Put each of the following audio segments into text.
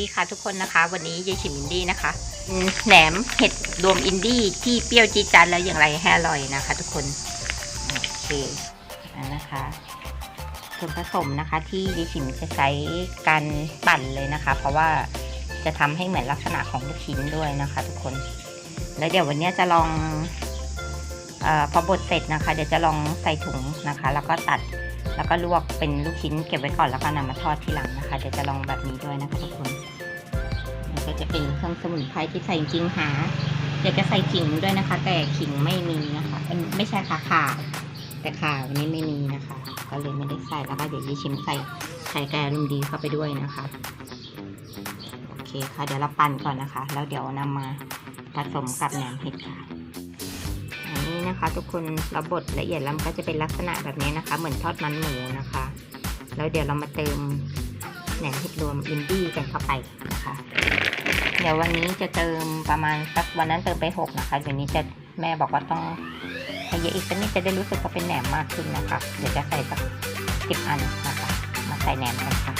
วัสดีค่ะทุกคนนะคะ วันนี้ยายฉิมอินดี้นะคะอืมแหนมเห็ดรวมอินดี้ที่เปรี้ยวจี๊ดจัดแล้วอย่างไรให้อร่อยนะคะ ทุกคนโอเคอ่านะคะส่วนผสมนะคะ ที่ยายฉิมจะใช้การปั่นเลยนะคะ เพราะว่าจะทำให้เหมือนลักษณะของลูกชิ้นด้วยนะคะ ทุกคน แล้วเดี๋ยววันนี้จะลองเออพอบดเสร็จนะคะ เดี๋ยวจะลองใส่ถุงนะคะ แล้วก็ตัดแล้วก็ลวกเป็นลูกชิ้นเก็บไว้ก่อนแล้วก็นำมาทอดทีหลังนะคะ เดี๋ยวจะลองแบบนี้ด้วยนะคะทุกคน ก็จะเป็นเครื่องสมุนไพรที่ใส่จริงหาอยากจะใส่ขิงด้วยนะคะ แต่ขิงไม่มีนะคะไม่ใช่ค่ะข่าแต่ข่าวันนี้ไม่มีนะคะ ก็เลยไม่ได้ใส่แล้วก็เดี๋ยวยีชิมใส่ไข่แกลุมดีเข้าไปด้วยนะคะโอเคค่ะเดี๋ยวเราปั่นก่อนนะคะ แล้วเดี๋ยวนำมาผสมกับแหนมเห็ดค่ะอันนี้นะคะ ทุกคนเราบดละเอียดแล้วมันก็จะเป็นลักษณะแบบนี้นะคะ เหมือนทอดมันหมูนะคะ แล้วเดี๋ยวเรามาเติม แหนมเห็ดรวมอินดี้กันเข้าไปนะคะ เดี๋ยววันนี้จะเติมประมาณสักวันนั้นเติมไปหกนะคะเดี๋ยวนี้จะแม่บอกว่าต้องให้เยอะอีกสักนิดจะได้รู้สึกว่าเป็นแหนมมากขึ้นนะคะ เดี๋ยวจะใส่สักสิบอันนะคะ มาใส่แหนมกันค่ะน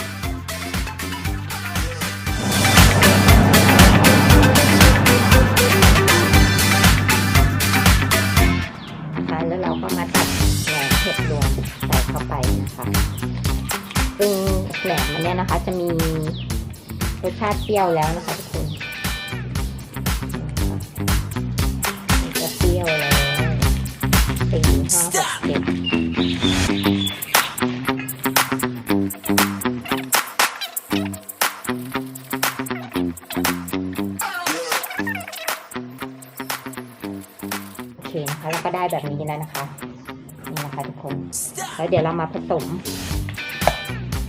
ะคะ เปรี้ยวแล้วนะคะทุกคนจะเปรี้ยวแล้วสี่ห้าหกเจ็ดโอเคนะคะแล้วก็ได้แบบนี้แล้วนะคะนี่นะคะทุกคน แล้วเดี๋ยวเรามาผสม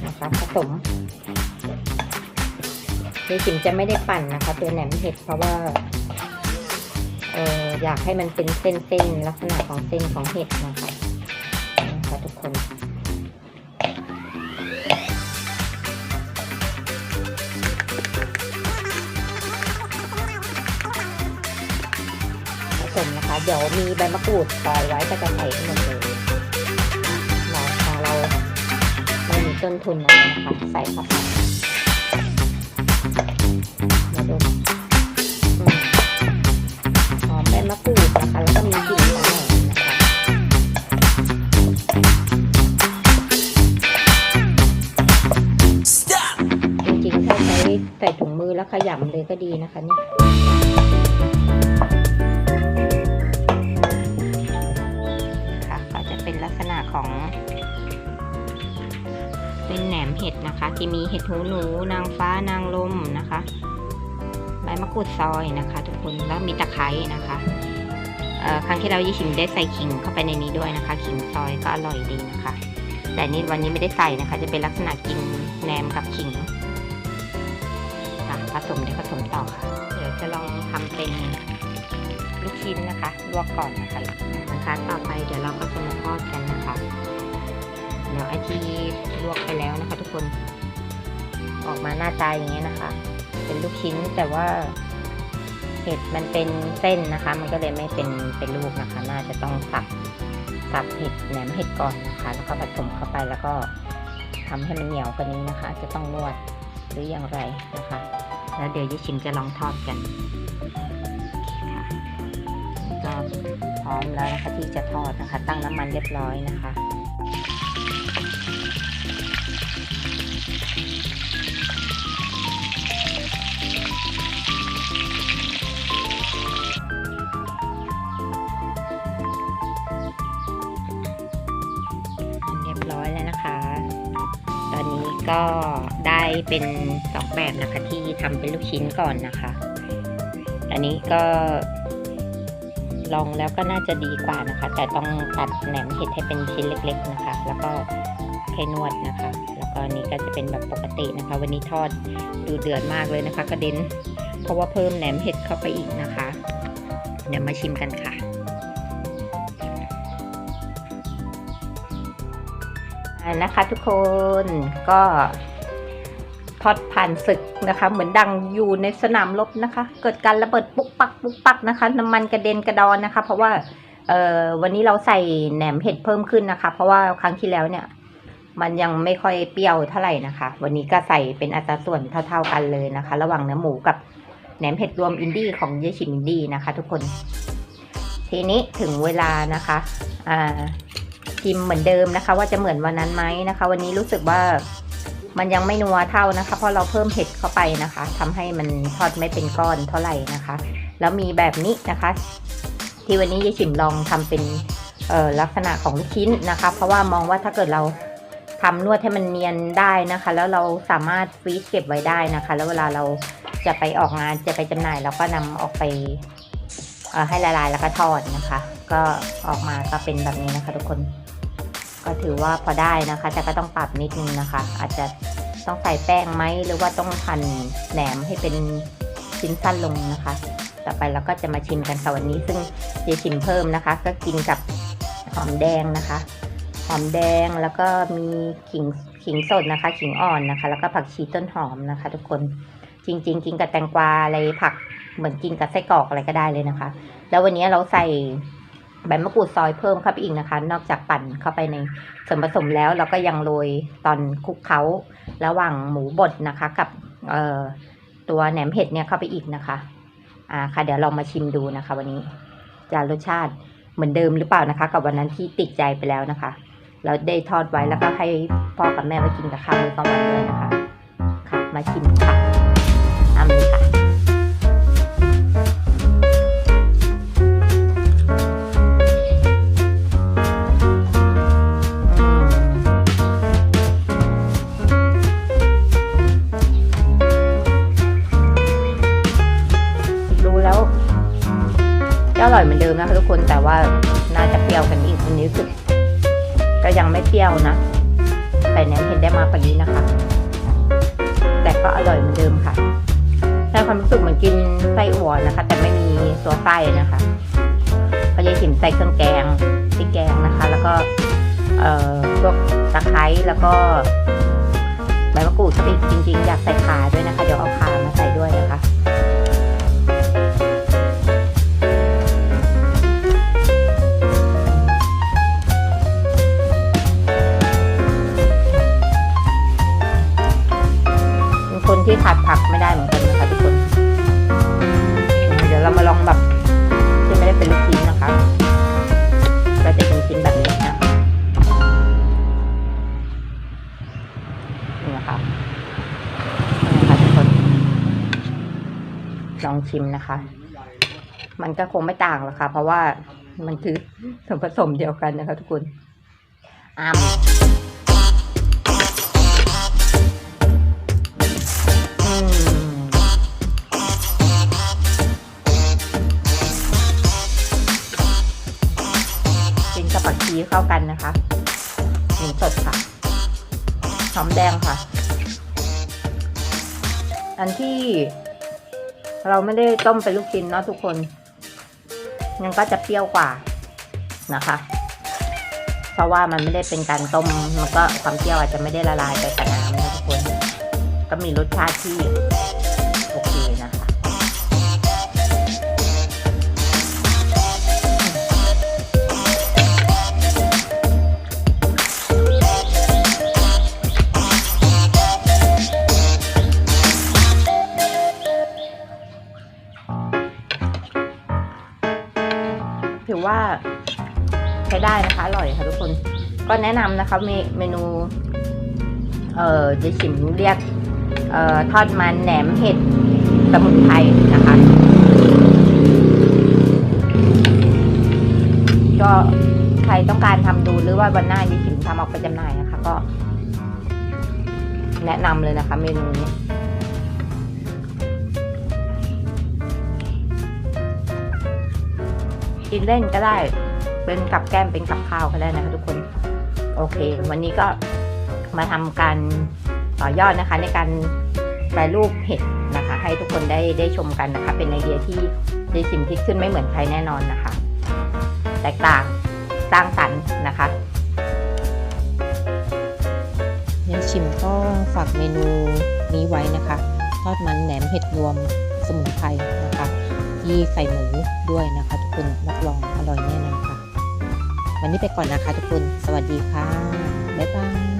นะคะผสม เดี๋ยวจิ๋มจะไม่ได้ปั่นนะคะ ตัวแหนมเห็ดเพราะว่าเอออยากให้มันเป็นเส้นๆลักษณะของเส้นของเห็ดนะคะนะคะทุกคนผสมนะคะ เดี๋ยวมีใบมะกรูดซอยไว้ก็จะใส่ให้หมดเลยเราของเราไม่มีต้นทุนอะไรนะคะ ใส่เข้าไป แล้วขยำเลยก็ดีนะคะเนี่ยค่ะก็จะเป็นลักษณะของ เป็นแหนมเห็ดนะคะ ที่มีเห็ดหูหนู นางฟ้านางลมนะคะ ใบมะกรูดซอยนะคะ ทุกคนแล้วมีตะไคร้นะคะครั้งที่เรายี่ชิมได้ใส่ขิงเข้าไปในนี้ด้วยนะคะขิงซอยก็อร่อยดีนะคะ แต่นี่วันนี้ไม่ได้ใส่นะคะ จะเป็นลักษณะกินแหนมกับขิง จะลองทำเป็นลูกชิ้นนะคะลวกก่อนนะคะนะคะต่อไปเดี๋ยวเราก็จะมาทอดกันนะคะ เดี๋ยวไอที่ลวกไปแล้วนะคะ ทุกคน ออกมาหน้าตาอย่างเงี้ยนะคะ เป็นลูกชิ้นแต่ว่าเห็ดมันเป็นเส้นนะคะ มันก็เลยไม่เป็นเป็นลูกนะคะ น่าจะต้องสับสับเห็ดแหนมเห็ดก่อนนะคะ แล้วก็ผสมเข้าไปแล้วก็ทำให้มันเหนียวกว่านี้นะคะ จะต้องนวดหรืออย่างไรนะคะ แล้วเดี๋ยวยิชิมจะลองทอดกันก็พร้อมแล้วนะคะที่จะทอดนะคะ ตั้งน้ำมันเรียบร้อยนะคะ ก็ได้เป็นสองแบบนะคะที่ทำเป็นลูกชิ้นก่อนนะคะ อันนี้ก็ลองแล้วก็น่าจะดีกว่านะคะ แต่ต้องตัดแหนมเห็ดให้เป็นชิ้นเล็ก ๆนะคะ แล้วก็ให้นวดนะคะ แล้วก็นนี้ก็จะเป็นแบบปกตินะคะ วันนี้ทอดดูเดือดมากเลยนะคะ กระเด็นเพราะว่าเพิ่มแหนมเห็ดเข้าไปอีกนะคะ เดี๋ยวมาชิมกันค่ะ นะคะทุกคนก็ทอดผ่านศึกนะคะ เหมือนดังอยู่ในสนามรบนะคะ เกิดการระเบิดปุ๊กปักปุ๊กปักนะคะ น้ำมันกระเด็นกระดอนนะคะ เพราะว่าเออวันนี้เราใส่แหนมเห็ดเพิ่มขึ้นนะคะ เพราะว่าครั้งที่แล้วเนี่ย มันยังไม่ค่อยเปรี้ยวเท่าไหร่นะคะ วันนี้ก็ใส่เป็นอัตราส่วนเท่า ๆกันเลยนะคะ ระหว่างเนื้อหมูกับแหนมเห็ดรวมอินดี้ของเยชิมอินดี้นะคะ ทุกคน ทีนี้ถึงเวลานะคะ อ่า ชิมเหมือนเดิมนะคะ ว่าจะเหมือนวันนั้นไหมนะคะ วันนี้รู้สึกว่ามันยังไม่นัวเท่านะคะ เพราะเราเพิ่มเห็ดเข้าไปนะคะทำให้มันทอดไม่เป็นก้อนเท่าไหร่นะคะ แล้วมีแบบนี้นะคะ ที่วันนี้ยายฉิมลองทำเป็นลักษณะของลูกชิ้นนะคะ เพราะว่ามองว่าถ้าเกิดเราทำนวดให้มันเนียนได้นะคะ แล้วเราสามารถฟรีซเก็บไว้ได้นะคะ แล้วเวลาเราจะไปออกงานจะไปจำหน่ายเราก็นำออกไปให้ละลายแล้วก็ทอดนะคะ ก็ออกมาก็เป็นแบบนี้นะคะทุกคน ก็ถือว่าพอได้นะคะ แต่ก็ต้องปรับนิดนึงนะคะ อาจจะต้องใส่แป้งไหมหรือว่าต้องหั่นแหนมให้เป็นชิ้นสั้นลงนะคะ ต่อไปเราก็จะมาชิมกันค่ะวันนี้ ซึ่งจะชิมเพิ่มนะคะ ก็กินกับหอมแดงนะคะ หอมแดงแล้วก็มีขิงขิงสดนะคะ ขิงอ่อนนะคะ แล้วก็ผักชีต้นหอมนะคะ ทุกคนจริง ๆ กินกับแตงกวาอะไรผักเหมือนกินกับไส้กรอกอะไรก็ได้เลยนะคะ แล้ววันนี้เราใส่ ใบมะกรูดซอยเพิ่มเข้าไปอีกนะคะ นอกจากปั่นเข้าไปในส่วนผสมแล้วเราก็ยังโรยตอนคลุกเคล้าระหว่างหมูบดนะคะ กับเออตัวแหนมเห็ดเนี่ยเข้าไปอีกนะคะ อ่าค่ะ เดี๋ยวเรามาชิมดูนะคะ วันนี้จะรสชาติเหมือนเดิมหรือเปล่านะคะ กับวันนั้นที่ติดใจไปแล้วนะคะ เราได้ทอดไว้แล้วก็ให้พ่อกับแม่ไปกินกับข้าวมื้อกลางวันด้วยนะคะ ค่ะ มาชิมค่ะ อันนี้สึกก็ยังไม่เปรี้ยวนะใส่แหนมเห็ดได้มากกว่านี้นะคะ แต่ก็อร่อยเหมือนเดิมค่ะให้ความรู้สึกเหมือนกินไส้อั่วนะคะ แต่ไม่มีตัวไส้นะคะก็จะชิมใส่เครื่องแกงพริกแกงนะคะ แล้วก็เอ่อพวกตะไคร้แล้วก็ใบมะกรูดสปิกจริงๆอยากใส่ ชิมนะคะ มันก็คงไม่ต่างหรอกค่ะ เพราะว่ามันคือส่วนผสมเดียวกันนะคะ ทุกคนอ้ามกินกับผักชีเข้ากันนะคะหมูสดค่ะหอมแดงค่ะ อันที่ เราไม่ได้ต้มเป็นลูกชิ้นเนาะทุกคน มันก็จะเปรี้ยวกว่านะคะ เพราะว่ามันไม่ได้เป็นการต้ม มันก็ความเปรี้ยวอาจจะไม่ได้ละลายไปกับน้ำนะทุกคน ก็มีรสชาติที่ ได้นะคะ อร่อยค่ะทุกคน ก็แนะนำนะคะเมเมนู เอ่อจะชิมเรียก เอ่อทอดมันแหนมเห็ดสมุนไพรนะคะ ก็ใครต้องการทำดูหรือว่าวันหน้าดิฉิมทำออกไปจำหน่ายนะคะ ก็ แนะนำเลยนะคะ เมนูนี้กินเล่นก็ได้ เป็นกับแก้มเป็นกับข้าวก็ได้นะคะทุกคน โอเค วันนี้ก็มาทำการต่อยอดนะคะในการแปรรูปเห็ดนะคะ ให้ทุกคนได้ได้ชมกันนะคะ เป็นไอเดียที่ได้ชิมที่ขึ้นไม่เหมือนใครแน่นอนนะคะ แตกต่างสร้างสรรค์นะคะยายชิมก็ฝากเมนูนี้ไว้นะคะ ทอดมันแหนมเห็ดรวมสมุนไพรนะคะ ที่ใส่หมูด้วยนะคะ ทุกคนรับรองอร่อยแน่นอนค่ะ วันนี้ไปก่อนนะคะทุกคน สวัสดีค่ะ บ๊ายบาย